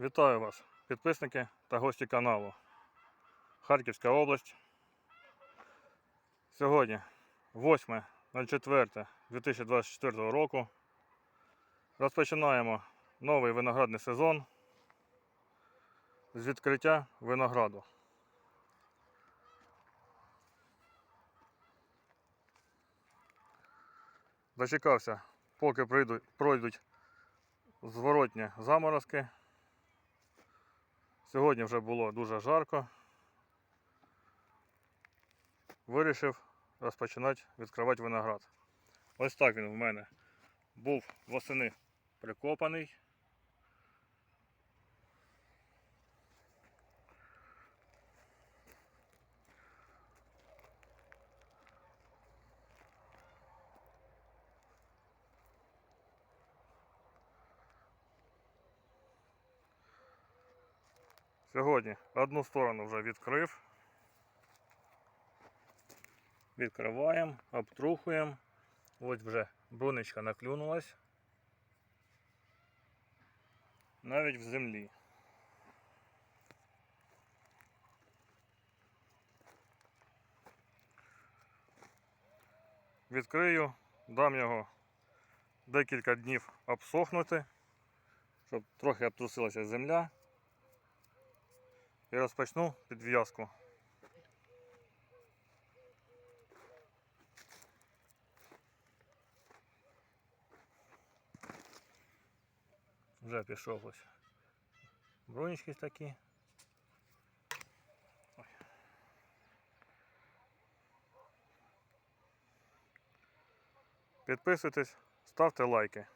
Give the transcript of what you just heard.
Вітаю вас, підписники та гості каналу. Харківська область. Сьогодні 8.04.2024 року. Розпочинаємо новий виноградний сезон з відкриття винограду. Дочекався, поки пройдуть зворотні заморозки. Сьогодні вже було дуже жарко. Вирішив розпочинати відкривати виноград. Ось так він в мене був восени прикопаний. Сьогодні одну сторону вже відкрив. Відкриваємо, обтрухуємо. Ось вже бруничка наклюнулась. Навіть в землі. Відкрию, дам його декілька днів обсохнути, щоб трохи обтрусилася земля і розпочну підв'язку. Вже пішов ось. Бронечки такі. Підписуйтесь, ставте лайки.